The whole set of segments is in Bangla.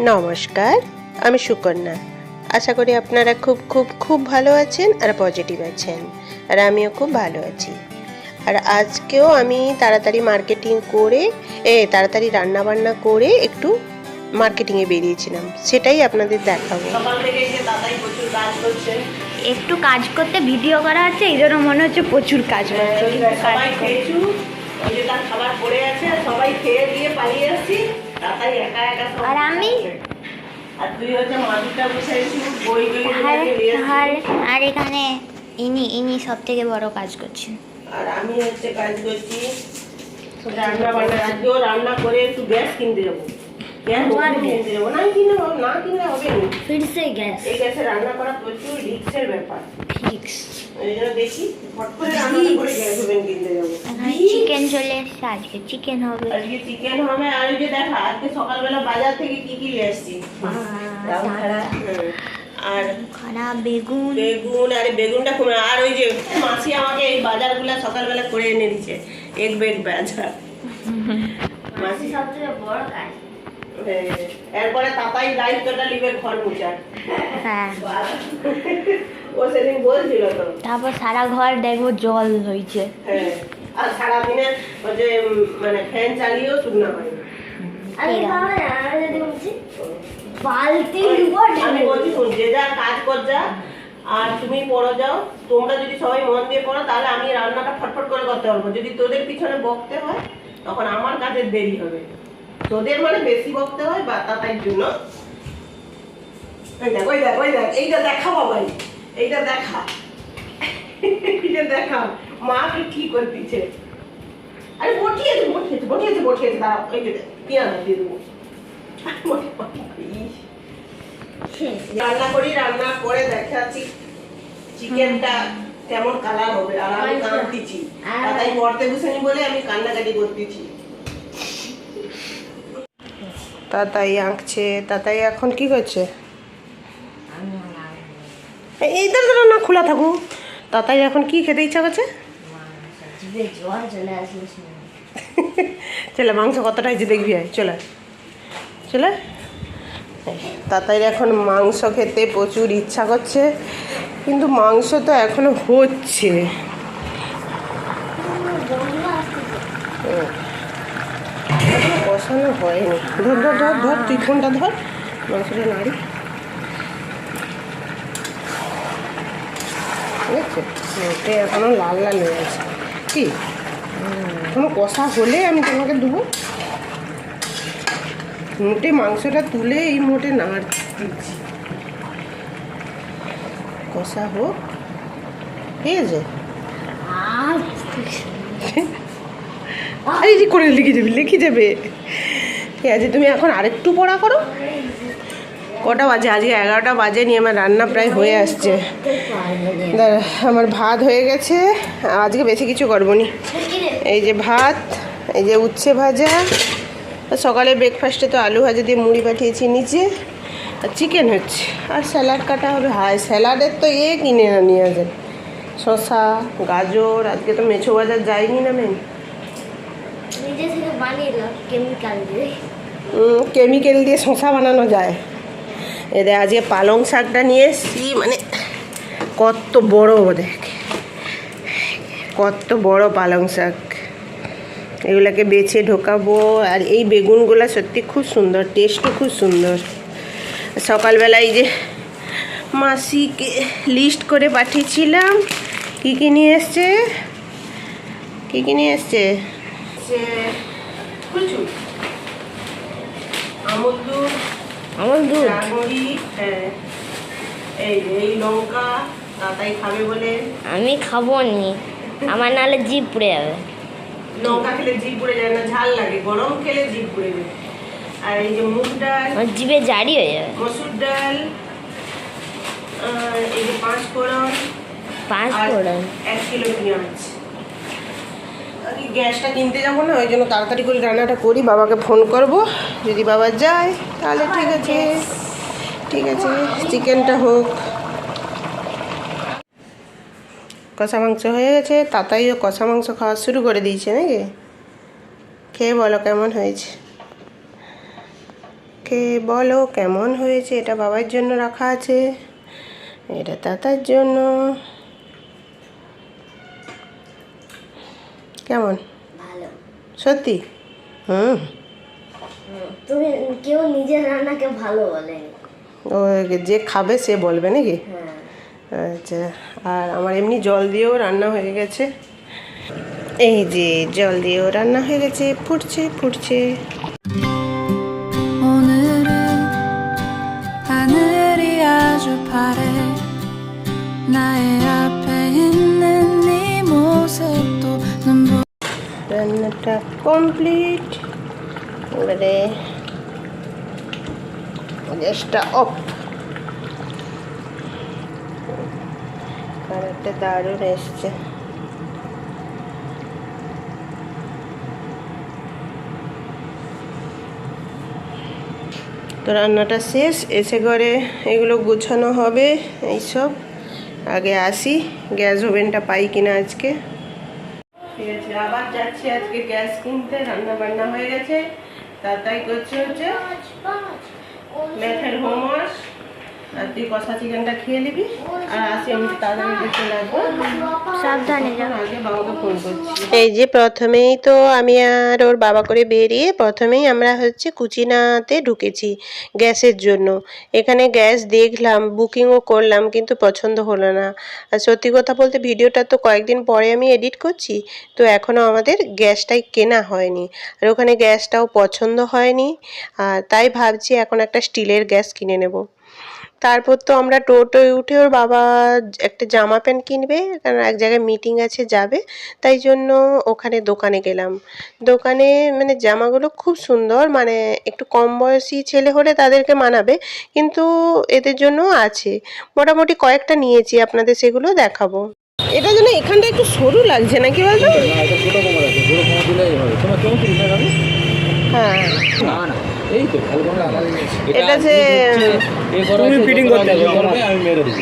নমস্কার আমি সুকন্যা। আশা করি আপনারা খুব খুব খুব ভালো আছেন আর পজিটিভ আছেন আর আমিও খুব ভালো আছি। আর আজকেও আমি তাড়াতাড়ি মার্কেটিং করে এ তাড়াতাড়ি রান্না বান্না করে একটু মার্কেটিংয়ে বেরিয়েছিলাম। সেটাই আপনাদের দেখাবো। একটু কাজ করতে ভিডিও করা আছে এই জন্য মনে হচ্ছে প্রচুর কাজ করছে কিন্তু কাজ সবাই কর- খেয়েছু ওই যে তার খাবার পড়ে আছে সবাই খেয়ে দিয়ে পালিয়ে আসছি। আর আমি? আর এখানে ইনি ইনি সব থেকে বড় কাজ করছেন। আর আমি হচ্ছে কাজ করছি রান্না বান্না আজকেও রান্না করে একটু গ্যাস কিনতে যাব। গ্যাস কিনতে যাব। না হবে- না কিনলে হবে না গ্যাস। এই গ্যাসে রান্না করা প্রচুর রিক্সের ব্যাপার। ফিক্স। দেখি ফট করে রান্না করে গ্যাস ওভেন কিনতে যাব চিকেন চলে এসছে আজকে চিকেন হবে। আজকে চিকেন হবে আর ওই যে দেখা আজকে সকালবেলা বাজার থেকে কি কি নিয়ে এসছি আর খানা বেগুন। বেগুন আরে বেগুনটা কমে আর ওই যে মাসি আমাকে এই বাজারগুলা সকালবেলা করে এনে দিচ্ছে এক বাজার। মাসি সবথেকে বড় কাজ। হ্যাঁ, এরপরে তাতাই দায়িত্বটা নিবে ঘর মুছার। হ্যাঁ। ও সেদিন বলছিল তো। তারপর সারা ঘর দেখব জল হয়েছে। হ্যাঁ আর সারাদিনে ওই যে মানে ফ্যান চালিয়েও শুকনো হয় না। বালতি আমি বলছি শোন, যে যা কাজ কর যা আর তুমি পড়ো যাও। তোমরা যদি সবাই মন দিয়ে পড়ো তাহলে আমি রান্নাটা ফটফট করে করতে পারব। যদি তোদের পিছনে বকতে হয় তখন আমার কাজের দেরি হবে। তোদের মানে বেশি বকতে হয় বা তাতার জন্য। দেখ দেখ দেখ এইটা দেখা বাবাই এইটা দেখা। এইটা দেখা। মাকে কি করতেছে আরে বটিয়েছে বটিয়েছে বটিয়েছে বটিয়েছে দাঁড়া ওই যে পিয়ানো দিয়ে দেবো। রান্না করি রান্না করে দেখাচ্ছি। চিকেনটা কেমন কালার হবে আর আমি কাঁদতেছি। তাই পড়তে বসেনি বলে আমি কান্নাকাটি করতেছি। তাতাই আঁকছে তাতাই এখন কি করছে এই- দাঁড়া না, খোলা থাকুক তাতাই এখন কি খেতে ইচ্ছা করছে? চলে, মাংস কতটা হয়েছে দেখবি, আয়, চলে। চলে। তাতাইর এখন মাংস খেতে প্রচুর ইচ্ছা করছে, কিন্তু মাংস তো এখনও হচ্ছে। কষানো হয়নি। ধর ধর ধর ধর, তুই ফোনটা ধর, মাংসটা নাড়ি ঠিক ওটা এখনও লাল লাল হয়ে আছে কি? এখনও কষা হলে আমি তোমাকে দেবো? মোটে মাংসটা তুলে এই মোটে নাড়ছি কষা হোক। ঠিক আছে যে করে লিখে যাবে লিখে যাবে। ঠিক আছে তুমি এখন আরেকটু পড়া করো। কটা বাজে? আজকে এগারোটা বাজে নিয়ে আমার রান্না প্রায় হয়ে আসছে। আমার ভাত হয়ে গেছে। আজকে বেশি কিছু করব নি। এই যে ভাত এই যে উচ্ছে ভাজা সকালে ব্রেকফাস্টে তো আলু ভাজা দিয়ে মুড়ি পাঠিয়েছি নিচে আর চিকেন হচ্ছে। আর স্যালাড কাটা হবে। হাই স্যালাডের তো এ কিনে না নিয়ে আসেন শসা গাজর আজকে তো মেছো বাজার যায়নি না মেন কেমিক্যাল দিয়ে। কেমিক্যাল দিয়ে শসা বানানো যায়। এদের আজকে পালং শাকটা নিয়ে এসছি। মানে কত বড় দেখ কত বড় পালং শাক। এগুলোকে বেছে ঢোকাবো। আর এই বেগুনগুলো সত্যি খুব সুন্দর টেস্টও খুব সুন্দর। সকালবেলায় যে মাসিকে লিস্ট করে পাঠিয়েছিলাম, কী কী নিয়ে এসছে? কী কী নিয়ে এসছে? আমুল দুধ? হ্যাঁ। এই এই লঙ্কা তাতাই খাবে বলে। আমি খাব নি। আমার নাহলে জিভ পুড়ে যাবে। লঙ্কা খেলে জিভ পুড়ে যায় না ঝাল লাগে। গরম খেলে জিভ পুড়ে যায়। আর এই যে মুগ ডাল জিভে জারি হয়ে যাবে। মসুর ডাল এই যে পাঁচ ফোড়ন পাঁচ ফোড়ন এক কিলো পেঁয়াজ। গ্যাসটা কিনতে যাব না ওই জন্য তাড়াতাড়ি করে রান্নাটা করি বাবাকে ফোন করব। যদি বাবা যায় তাহলে ঠিক আছে। ঠিক আছে চিকেনটা হোক। কষা মাংস হয়ে গেছে তাতাইও কষা মাংস খাওয়া শুরু করে দিয়েছে নাকি? খেয়ে বলো কেমন হয়েছে? খেয়ে বলো কেমন হয়েছে এটা বাবার জন্য রাখা আছে এটা তাতার জন্য। কেমন? সত্যি? হুম। তুমি কেউ নিজের রান্নাকে ভালো বলে। ও যে খাবে সে বলবে নাকি? হ্যাঁ। আচ্ছা আর আমার এমনি জল দিয়েও রান্না হয়ে গেছে। এই যে জল দিয়েও রান্না হয়ে গেছে ফুটছে ফুটছে। রান্নাটা কমপ্লিট এবারে গ্যাসটা অফ কালারটা দারুণ এসছে। তো রান্নাটা শেষ, এসে করে এগুলো গুছানো হবে, এইসব। আগে আসি, গ্যাস ওভেনটা পাই কিনা আজকে। আবার যাচ্ছি আজকে গ্যাস কিনতে রান্না বান্না হয়ে গেছে। তাই করছে হচ্ছে ম্যাথের হোমওয়াশ। আর তুই কষা চিকেনটা খেয়ে নিবি। আর আসি আমি তাড়াতাড়ি চলে আসব সাবধানে যাও আগে বাবাকে ফোন করছি। এই যে প্রথমেই তো আমি আর ওর বাবা করে বেরিয়ে প্রথমেই আমরা হচ্ছে কুচিনাতে ঢুকেছি গ্যাসের জন্য। এখানে গ্যাস দেখলাম বুকিংও করলাম কিন্তু পছন্দ হলো না। আর সত্যি কথা বলতে ভিডিওটা তো কয়েকদিন পরে আমি এডিট করছি তো এখনও আমাদের গ্যাসটাই কেনা হয়নি। আর ওখানে গ্যাসটাও পছন্দ হয়নি আর তাই ভাবছি এখন একটা স্টিলের গ্যাস কিনে নেব। তারপর তো আমরা টোটোয় উঠে ওর বাবা একটা জামা প্যান্ট কিনবে কারণ এক জায়গায় মিটিং আছে যাবে। তাই জন্য ওখানে দোকানে গেলাম। দোকানে মানে জামাগুলো খুব সুন্দর মানে একটু কম বয়সী ছেলে হলে তাদেরকে মানাবে কিন্তু এদের জন্য আছে। মোটামুটি কয়েকটা নিয়েছি আপনাদের সেগুলো দেখাবো। এটা যেন এখানটা একটু সরু লাগছে নাকি বলতো হ্যাঁ। না না। এই তো ভালো করে আমার এটা যে- তুমি ফিটিং করতে আমি মেরে দেবো।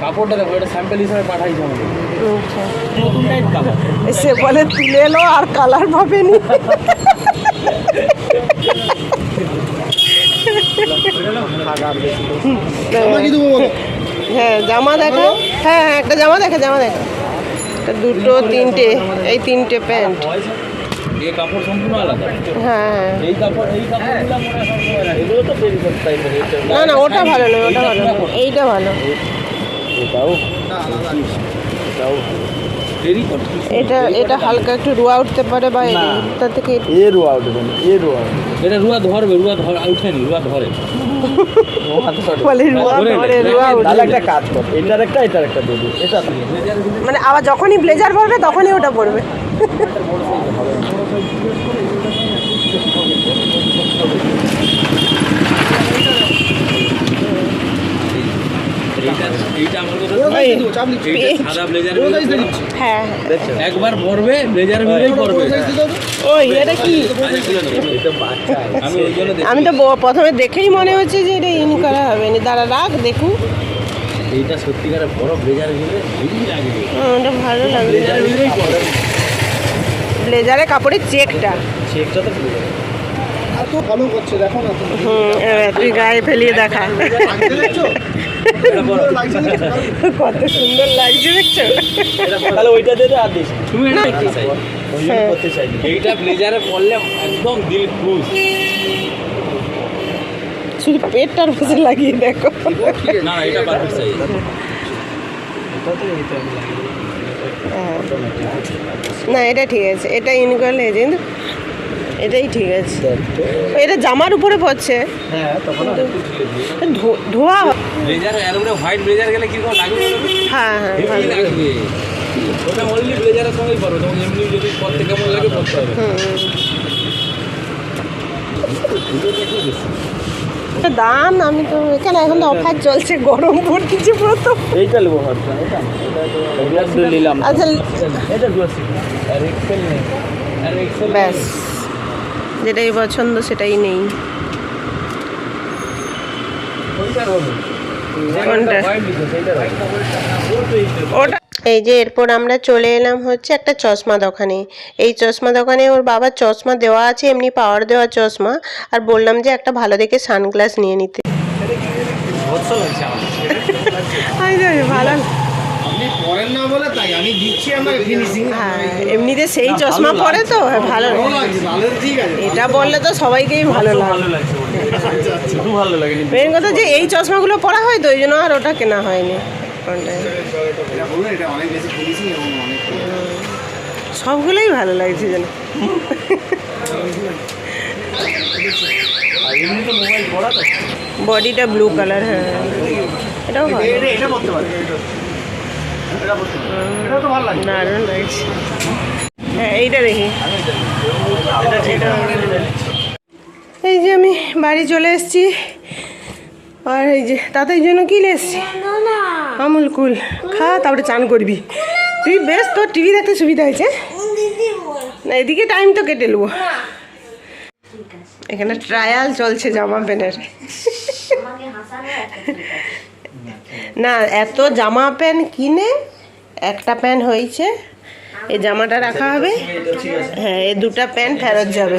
কাপড়টা দেখো এটা স্যাম্পল হিসাবে পাঠাইছি আমাকে। নতুন টাইপ কাপড় সে বলে তুলে এলো আর কালার পাবেনি। হ্যাঁ জামা দেখা। হ্যাঁ হ্যাঁ একটা জামা দেখা জামা দেখা। দুটো তিনটে এই তিনটে প্যান্ট। এই কাপড় সম্পূর্ণ আলাদা। হ্যাঁ। এই কাপড় এই কাপড়গুলো মনে হয় এগুলো তো পেরিকট টাইপের না না ওটা ভালো নয় ওটা ভালো এইটা ভালো। এটাও এটাও পেরিকট এটা এটা হালকা একটু রোয়া উঠতে পারে বা। তার থেকে এ রুয়া উঠবে না এ রুয়া এটা রুয়া ধরবে রুয়া ধর উঠেনি রুয়া ধরে। রোয়া রোয়া একটা কাজ কর এটার একটা এটার একটা মানে আবার যখনই ব্লেজার পরবে তখনই ওটা পরবে এইটা এইটা আমার কথা এই, এইটা সাদা ব্লেজার হ্যাঁ হ্যাঁ। একবার পরবে ব্লেজার ভিতরেই পরবে। ওই এটা কি? আমি দেখি। আমি তো প্রথমে দেখেই মনে হচ্ছে যে এটা ইন করা হবে না। দাঁড়া রাখ দেখুন। এইটা সত্যিকারের বড় ব্লেজার ভালো লাগবে ব্লেজার কাপড়ের চেকটা। চেকটা তো তুই গায়ে ফেলিয়ে দেখা। এটা কত সুন্দর লাগছে দেখছ? তাহলে ওইটা দে দে আর দিস। তুমি করতে চাই ওই জন্য করতে চাই এইটা ব্লেজারে পরলে একদম দিল খুশ। শুধু পেটটার পাশে লাগিয়ে দেখো। না না এটা পারফেক্ট সাইজ হ্যাঁ। না এটা ঠিক আছে। এটা ইন করলে কিন্তু এটাই ঠিক আছে। এটা জামার উপরে পড়ছে। হ্যাঁ তখন ধো- ধোয়া হয়। ব্লেজার হোয়াইট ব্লেজার গেলে লাগবে? হ্যাঁ হ্যাঁ ওটা অনলি ব্লেজারের সঙ্গেই পারবে তখন এমনি যদি পরতে কেমন লাগে হবে। দাম আমি তো এখানে এখন তো অফার চলছে গরম পড়তেছে প্রথম। এইটা নেব ভাবছিলাম এটা। এটা নিলাম। আচ্ছা এটা ডুয়াসি আর এক্সেল নেই। আর এক্সেল ব্যাস। যেটাই পছন্দ সেটাই নেই। ওটা এই যে এরপর আমরা চলে এলাম হচ্ছে একটা চশমা দোকানে। এই চশমা দোকানে ওর বাবার চশমা দেওয়া আছে এমনি পাওয়ার দেওয়া চশমা। আর বললাম যে একটা ভালো দেখে সানগ্লাস নিয়ে নিতে। ভালো। পরেন না বলে তাই আমি দিচ্ছি আমার ফিনিশিং হ্যাঁ এমনিতে সেই চশমা পরে তো হ্যাঁ, ভালো ভালো ঠিক আছে। এটা বললে তো সবাইকেই ভালো লাগে লাগছে। শুধু ভালো লাগে মেন কথা যে এই চশমাগুলো পরা হয় তো ওই জন্য আর ওটা কেনা হয়নি। সবগুলোই ভালো লাগছে যেন। বডিটা ব্লু কালার হ্যাঁ। এটাও ভালো। এটা এটা করতে দারুণ লাগছে। হ্যাঁ এইটা দেখি। এই যে আমি বাড়ি চলে এসেছি। আর এই যে তাদের জন্য কি নিয়ে এসছি? আমুল কুল। খা তারপরে চান করবি। তুই বেশ তোর টিভি দেখতে সুবিধা হয়েছে। না এদিকে টাইম তো কেটে নেব। এখানে ট্রায়াল চলছে জামা প্যান্টের না এত জামা প্যান্ট কিনে একটা প্যান্ট হয়েছে। এই জামাটা রাখা হবে। হ্যাঁ এই দুটা প্যান্ট ফেরত যাবে।